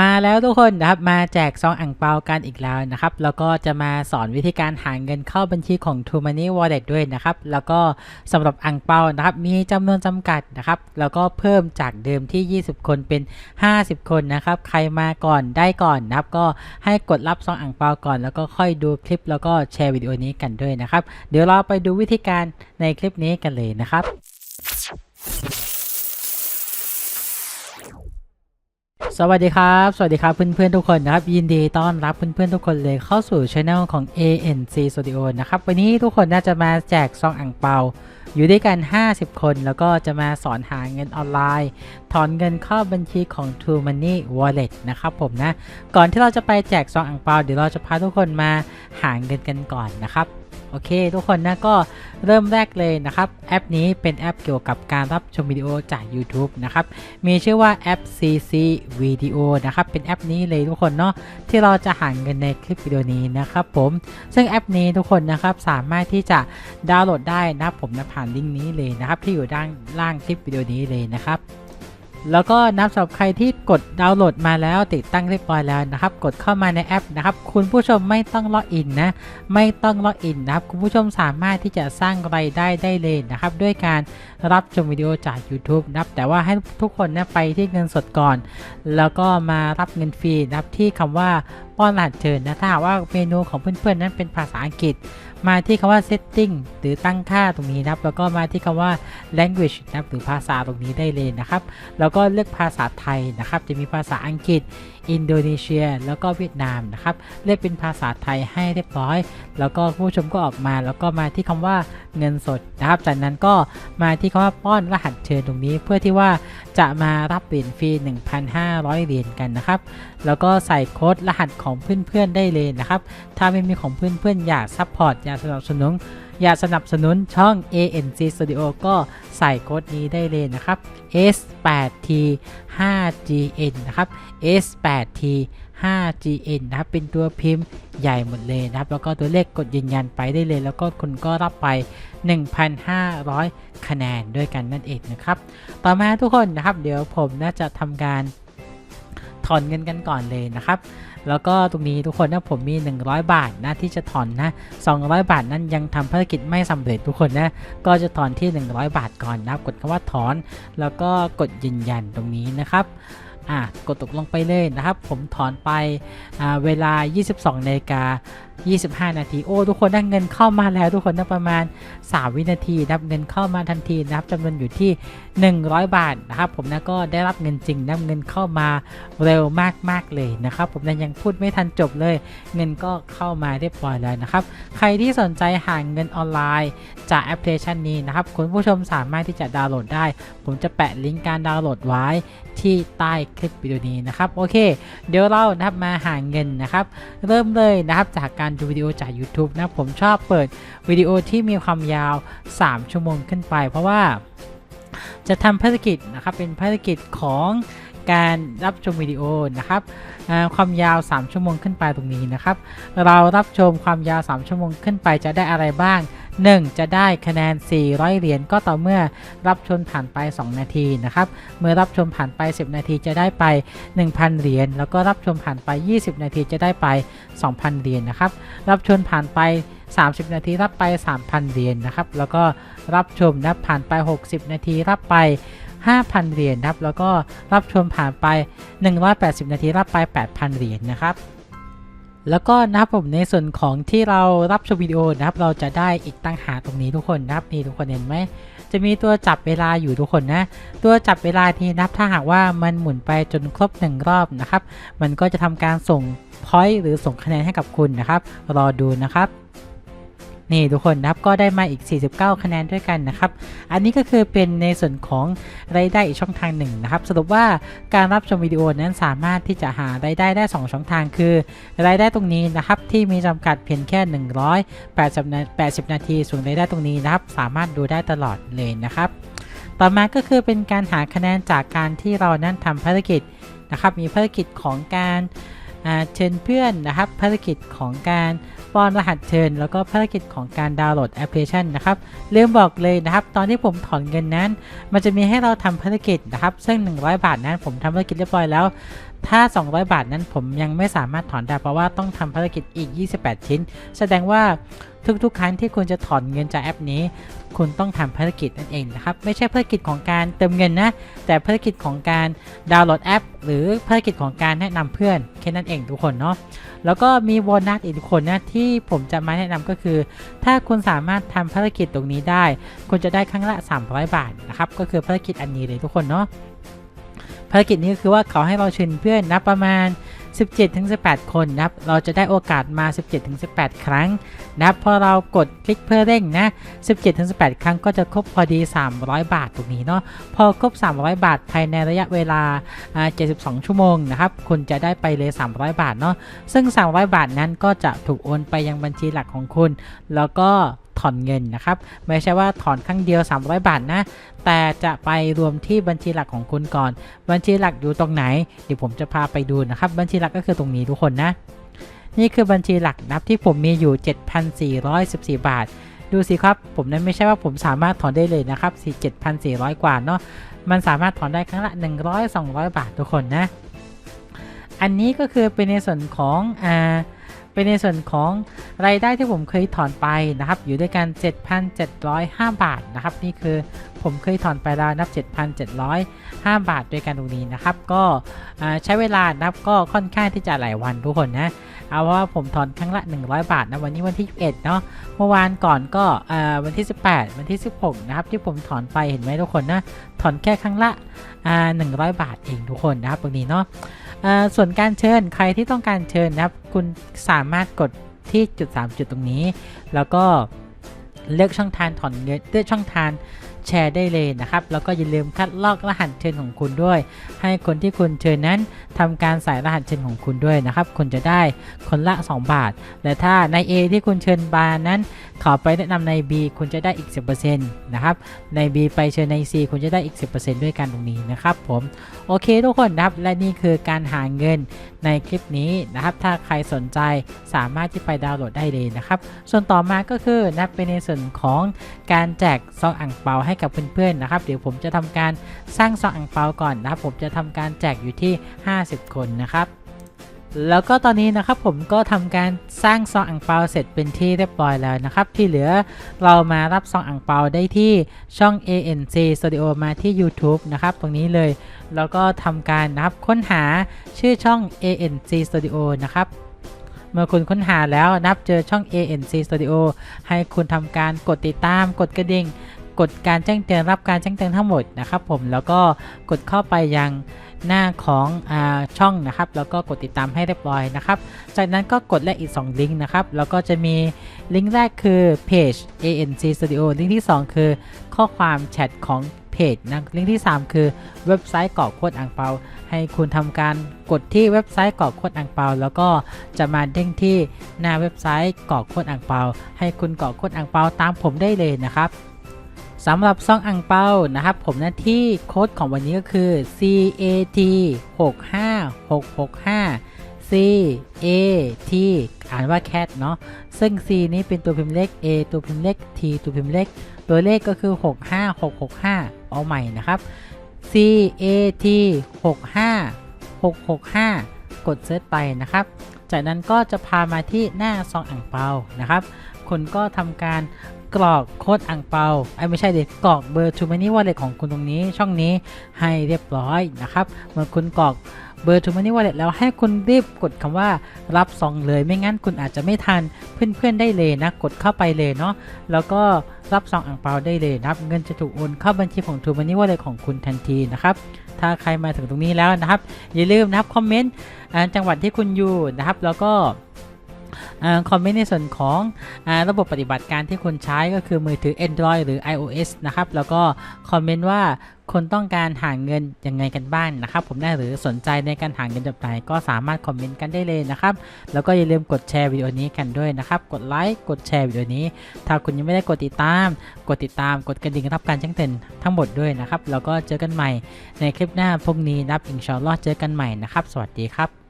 มาแล้วทุกคนนะครับมาแจกซองอ่างเปากันอีกแล้วนะครับแล้วก็จะมาสอนวิธีการหาเงินเข้าบัญชีของ t o Money Wallet ด้วยนะครับแล้วก็สำหรับอ่างเปานะครับมีจำนวนจำกัดนะครับแล้วก็เพิ่มจากเดิมที่ 20 คนเป็น 50 คนนะครับใครมาก่อนได้ก่อนนะครับก็ให้กดรับซองอ่างเปาก่อน แล้วก็ค่อยดูคลิป แล้วก็แชร์วิดีโอนี้กันด้วยนะครับเดี๋ยวเราไปดูวิธีการในคลิปนี้กันเลยนะครับ สวัสดีครับ สวัสดีครับเพื่อนๆทุกคนนะครับ ยินดีต้อนรับเพื่อนๆทุกคนเลยเข้าสู่ช anel ของ ANC Studio นะครับ วันนี้ทุกคนน่าจะมาแจกซองอ่างเปา อยู่ด้วยกัน 50 คน แล้วก็จะมาสอนหาเงินออนไลน์ ถอนเงินเข้าบัญชีของ True Money Wallet นะครับผมนะ ก่อนที่เราจะไปแจกซองอ่างเปา เดี๋ยวเราจะพาทุกคนมาหาเงินกันก่อนนะครับ โอเค ทุกคนนะก็เริ่มแรกเลยนะครับ แอปนี้เป็นแอปเกี่ยวกับการรับชมวิดีโอจาก YouTube นะครับ มีชื่อว่าแอป CC Video นะครับ เป็นแอปนี้เลยทุกคนเนาะที่เราจะหาเงินในคลิปวิดีโอนี้นะครับผม ซึ่งแอปนี้ทุกคนนะครับสามารถที่จะดาวน์โหลดได้นะครับผมนะผ่านลิงก์นี้เลยนะครับที่อยู่ด้านล่างคลิปวิดีโอนี้เลยนะครับ แล้วก็นับสำหรับใครที่กดดาวน์โหลดมาแล้วติดตั้งเรียบร้อยแล้วนะครับ กดเข้ามาในแอปนะครับ คุณผู้ชมไม่ต้องล็อกอินนะ ไม่ต้องล็อกอินนะครับ คุณผู้ชมสามารถที่จะสร้างรายได้ได้เลยนะครับ ด้วยการรับชมวิดีโอจาก YouTube นะครับ แต่ว่าให้ทุกคนนะไปที่เงินสดก่อน แล้วก็มารับเงินฟรีนะครับที่คำว่า อนรหัสเชิญนะถ้าหากว่าเมนูของเพื่อนๆนั้นเป็นภาษาอังกฤษ มาที่คำว่า setting หรือตั้งค่าตรงนี้นะครับ แล้วก็มาที่คำว่า language นะครับหรือภาษาตรงนี้ได้เลยนะครับ แล้วก็เลือกภาษาไทยนะครับ จะมีภาษาอังกฤษอินโดนีเซีย แล้วก็เวียดนามนะครับเลือกเป็นภาษาไทยให้เรียบร้อย แล้วก็ผู้ชมก็ออกมาแล้วก็มาที่คำว่าเงินสดนะครับ จากนั้นก็มาที่คำว่าป้อนรหัสเชิญตรงนี้ เพื่อที่ว่าจะมารับเหรียญฟรี 1,500 เหรียญกันนะครับ แล้วก็ใส่โค้ดรหัสของเพื่อนๆได้เลยนะครับ ถ้าไม่มีของเพื่อนๆอยากซัพพอร์ตอยากสนับสนุน อยากสนับสนุนช่อง ANC Studio ก็ใส่โค้ดนี้ได้เลยนะครับ S8T 5GN นะครับ S8T 5GN นะครับ เป็นตัวพิมพ์ใหญ่หมดเลยนะครับ แล้วก็ตัวเลขกดยืนยันไปได้เลย แล้วก็คุณก็รับไป 1,500 คะแนนด้วยกันนั่นเองนะครับ ต่อมาทุกคนนะครับ เดี๋ยวผมน่าจะทำการ ถอนเงินกันก่อนเลยนะครับ แล้วก็ตรงนี้ทุกคนนะผมมี 100 บาทนะที่จะถอนนะ 200 บาทนั้นยังทำภารกิจไม่สำเร็จทุกคนนะ ก็จะถอนที่ 100 บาทก่อนนะกดคำว่าถอน แล้วก็กดยืนยันตรงนี้นะครับอะกดตกลงไปเลยนะครับ ผมถอนไปอ่าเวลา 22นาฬิกา25 นาที โอ้ ทุกคนได้เงินเข้ามาแล้ว ทุกคนนะประมาณ 3 วินาทีนะครับเงินเข้ามาทันทีนะครับจำนวนอยู่ที่ 100 บาทนะครับ ผมนะก็ได้รับเงินจริงนะเงินเข้ามาเร็วมากๆเลยนะครับ ผมนะยังพูดไม่ทันจบเลย เงินก็เข้ามาเรียบร้อยแล้วนะครับ ใครที่สนใจหาเงินออนไลน์ จากแอปพลิเคชันนี้นะครับ คุณผู้ชมสามารถที่จะดาวน์โหลดได้ ผมจะแปะลิงก์การดาวน์โหลดไว้ที่ใต้คลิปวิดีโอนี้นะครับ โอเค เดี๋ยวเรานะครับมาหาเงินนะครับ เริ่มเลยนะครับจากการดูวิดีโอจาก YouTube นะผมชอบเปิดวิดีโอที่มีความยาว 3 ชั่วโมงขึ้นไป เพราะว่าจะทำภารกิจนะครับเป็นภารกิจของ การรับชมวิดีโอนะครับความยาว 3 ชั่วโมงขึ้นไปตรงนี้นะครับ เรารับชมความยาว 3 ชั่วโมงขึ้นไปจะได้อะไรบ้าง 1. จะได้คะแนน 400 เหรียญก็ต่อเมื่อรับชมผ่านไป 2 นาทีนะครับ เมื่อรับชมผ่านไป 10 นาทีจะได้ไป 1,000 เหรียญแล้วก็รับชมผ่านไป 20 นาทีจะได้ไป 2,000 เหรียญนะครับ รับชมผ่านไป 30 นาทีรับไป 3,000 เหรียญนะครับ แล้วก็รับชมนะผ่านไป 60 นาทีรับไป 5,000 เหรียญครับ แล้วก็รับชมผ่านไป 180 นาทีรับไป 8,000 เหรียญนะครับแล้วก็นะครับผมในส่วนของที่เรารับชมวิดีโอนะครับ เราจะได้อีกตั้งหาตรงนี้ทุกคนนะครับนี่ทุกคนเห็นไหมจะมีตัวจับเวลาอยู่ทุกคนนะ ตัวจับเวลาที่นับถ้าหากว่ามันหมุนไปจนครบหนึ่งรอบนะครับ มันก็จะทำการส่งพอยต์หรือส่งคะแนนให้กับคุณนะครับ รอดูนะครับ นี่ทุกคนนะครับก็ได้มาอีก 49 คะแนนด้วยกันนะครับ อันนี้ก็คือเป็นในส่วนของรายได้อีกช่องทางหนึ่งนะครับสรุปว่าการรับชมวิดีโอนั้นสามารถที่จะหารายได้ได้ 2 ช่องทางคือ รายได้ตรงนี้นะครับที่มีจำกัดเพียงแค่ 180 นาที ส่วนรายได้ตรงนี้นะครับสามารถดูได้ตลอดเลยนะครับ ต่อมาก็คือเป็นการหาคะแนนจากการที่เรานั้นทำภารกิจนะครับมีภารกิจของการ เชิญเพื่อนนะครับภารกิจของการป้อนรหัสเชิญ แล้วก็ภารกิจของการดาวน์โหลดแอปพลิเคชันนะครับลืมบอกเลยนะครับ ตอนที่ผมถอนเงินนั้น มันจะมีให้เราทำภารกิจนะครับ ซึ่ง 100 บาทนั้นผมทำภารกิจเรียบร้อยแล้ว ถ้า 200 บาทนั้นผมยังไม่สามารถถอนได้เพราะว่าต้องทำภารกิจอีก 28 ชิ้น แสดงว่าทุกๆ ครั้งที่คุณจะถอนเงินจากแอปนี้ คุณต้องทำภารกิจนั่นเองนะครับ ไม่ใช่ภารกิจของการเติมเงินนะ แต่ภารกิจของการดาวน์โหลดแอป หรือภารกิจของการแนะนำเพื่อนแค่นั้นเองทุกคนเนาะแล้วก็มีโบนัสอีกทุกคนนะที่ผมจะมาแนะนำก็คือ ถ้าคุณสามารถทำภารกิจตรงนี้ได้ คุณจะได้ครั้งละ 300 บาทนะครับก็คือภารกิจอันนี้เลยทุกคนเนาะ ภารกิจนี้ก็คือว่าเขาให้เราเชิญเพื่อนนะประมาณ 17-18 คนนะครับ เราจะได้โอกาสมา 17-18 ครั้งนะครับพอเรากดคลิกเพื่อเร่งนะ 17-18 ครั้งก็จะครบพอดี 300 บาทตรงนี้เนาะ พอครบ 300 บาทภายในระยะเวลาอ่า72 ชั่วโมงนะครับ คุณจะได้ไปเลย 300 บาทเนาะ ซึ่ง 300 บาทนั้นก็จะถูกโอนไปยังบัญชีหลักของคุณ แล้วก็ ถอนเงินนะครับ ไม่ใช่ว่าถอนครั้งเดียว 300 บาทนะ แต่จะไปรวมที่บัญชีหลักของคุณก่อน บัญชีหลักอยู่ตรงไหน เดี๋ยวผมจะพาไปดูนะครับ บัญชีหลักก็คือตรงนี้ทุกคนนะ นี่คือบัญชีหลักนับที่ผมมีอยู่ 7,414 บาท ดูสิครับ ผมนั้นไม่ใช่ว่าผมสามารถถอนได้เลยนะครับ7,400 กว่าเนาะ มันสามารถถอนได้ครั้งละ 100 200 บาททุกคนนะ อันนี้ก็คือเป็นในส่วนของอ่า เป็นในส่วนของรายได้ที่ผมเคยถอนไปนะครับ อยู่ด้วยกัน 7,705 บาทนะครับ นี่คือผมเคยถอนไปแล้วนับ 7,705 บาทด้วยกันตรงนี้นะครับ ก็ใช้เวลานับก็ค่อนข้างที่จะหลายวันทุกคนนะ เอาว่าผมถอนครั้งละ 100 บาทนะวันนี้วันที่ 21 เนาะเมื่อวานก่อนก็วันที่ 18 วันที่ 16 นะครับ ที่ผมถอนไปเห็นไหมทุกคนนะ ถอนแค่ครั้งละ100 บาทเองทุกคนนะครับตรงนี้เนาะ ส่วนการเชิญใครที่ต้องการเชิญนะครับ คุณสามารถกดที่จุด 3 จุดตรงนี้ แล้วก็เลือกช่องทางถอนเงินเลือกช่องทาง แชร์ได้เลยนะครับ แล้วก็อย่าลืมคัดลอกรหัสเชิญของคุณด้วย ให้คนที่คุณเชิญนั้นทำการใส่รหัสเชิญของคุณด้วยนะครับ คุณจะได้คนละ 2 บาท และถ้าใน A ที่คุณเชิญบาร์นั้นขอไปแนะนำใน B คุณจะได้อีก 10%นะครับ ใน B ไปเชิญใน C คุณจะได้อีก 10%ด้วยกันตรงนี้นะครับผมโอเคทุกคนนะครับและนี่คือการหาเงินในคลิปนี้นะครับ ถ้าใครสนใจสามารถที่ไปดาวน์โหลดได้เลยนะครับ ส่วนต่อมาก็คือนะับเป็นในส่วนของการแจกซองอ่างเปาให้กับเพื่อนๆนะครับ เดี๋ยวผมจะทำการสร้างซองอ่างเปาก่อนนะครับ ผมจะทำการแจกอยู่ที่ 50 คนนะครับแล้วก็ตอนนี้นะครับผมก็ทำการสร้างซองอ่างเปาเสร็จเป็นที่เรียบร้อยแล้วนะครับ ที่เหลือเรามารับซองอ่างเปาได้ที่ช่อง ANC Studio มาที่ YouTube นะครับ ตรงนี้เลย แล้วก็ทำการนะครับค้นหาชื่อช่อง ANC Studio นะครับ เมื่อคุณค้นหาแล้วนับเจอช่อง ANC Studio ให้คุณทำการกดติดตามกดกระดิ่ง กดการแจ้งเตือนรับการแจ้งเตือนทั้งหมดนะครับผมแล้วก็กดเข้าไปยังหน้าของอช่องนะครับ แล้วก็กดติดตามให้เรียบร้อยนะครับ จากนั้นก็กดแลกอีก 2 ลิงก์นะครับ แล้วก็จะมีลิงก์แรกคือเพจ ANC Studio ลิงก์ที่ 2 คือข้อความแชทของเพจนะลิงก์ที่ 3 คือเว็บไซต์กรอกโคดอ่างเปา ให้คุณทำการกดที่เว็บไซต์กรอกโคดอ่างเปา แล้วก็จะมาเด้งที่หน้าเว็บไซต์กรอกโคดอ่างเปา ให้คุณกรอกโคดอ่างเปาตามผมได้เลยนะครับ สำหรับซองอ่างเปานะครับ ผมหน้าที่โค้ดของวันนี้ก็คือ CAT 65665 C A T อ่านว่า cat เนาะซึ่ง C นี้เป็นตัวพิมพ์เล็ก A ตัวพิมพ์เล็ก T ตัวพิมพ์เล็ก ตัวเลขก็คือ 65665 เอาใหม่นะครับ C A T 65665 กดเซิร์ชไปนะครับ จากนั้นก็จะพามาที่หน้าซองอ่างเปานะครับคุณก็ทำการ กรอกโค้ดอ่างเปาไอ้ไม่ใช่เด็กกรอกเบอร์ True Money Wallet ของคุณตรงนี้ช่องนี้ให้เรียบร้อยนะครับเมื่อคุณกรอกเบอร์ True Money Wallet แล้วให้คุณรีบกดคำว่ารับซองเลย ไม่งั้นคุณอาจจะไม่ทันเพื่อนๆได้เลยนะ กดเข้าไปเลยเนาะแล้วก็รับซองอ่างเปาได้เลยนะครับ เงินจะถูกโอนเข้าบัญชีของ True Money Wallet ของคุณทันทีนะครับถ้าใครมาถึงตรงนี้แล้วนะครับ อย่าลืมนะครับคอมเมนต์อ่าจังหวัดที่คุณอยู่นะครับ แล้วก็ คอมเมนต์ในส่วนของอระบบปฏิบัติการที่คุณใช้ก็คือมือถือ Android หรือ iOS นะครับ แล้วก็คอมเมนต์ว่าคนต้องการหาเงินยังไงกันบ้างนะครับ ผมได้หรือสนใจในการหาเงินแบบไหนก็สามารถคอมเมนต์กันได้เลยนะครับ แล้วก็อย่าลืมกดแชร์วิดีโอนี้กันด้วยนะครับ กดไลค์กดแชร์วิดีโอนี้ ถ้าคุณยังไม่ได้กดติดตาม กดติดตามกดกระดิ่งรับการแจ้งเตือนทั้งหมดด้วยนะครับ แล้วก็เจอกันใหม่ในคลิปหน้าพรุ่งนี้รับอินชาอัลลอฮ์เจอกันใหม่นะครับ สวัสดีครับ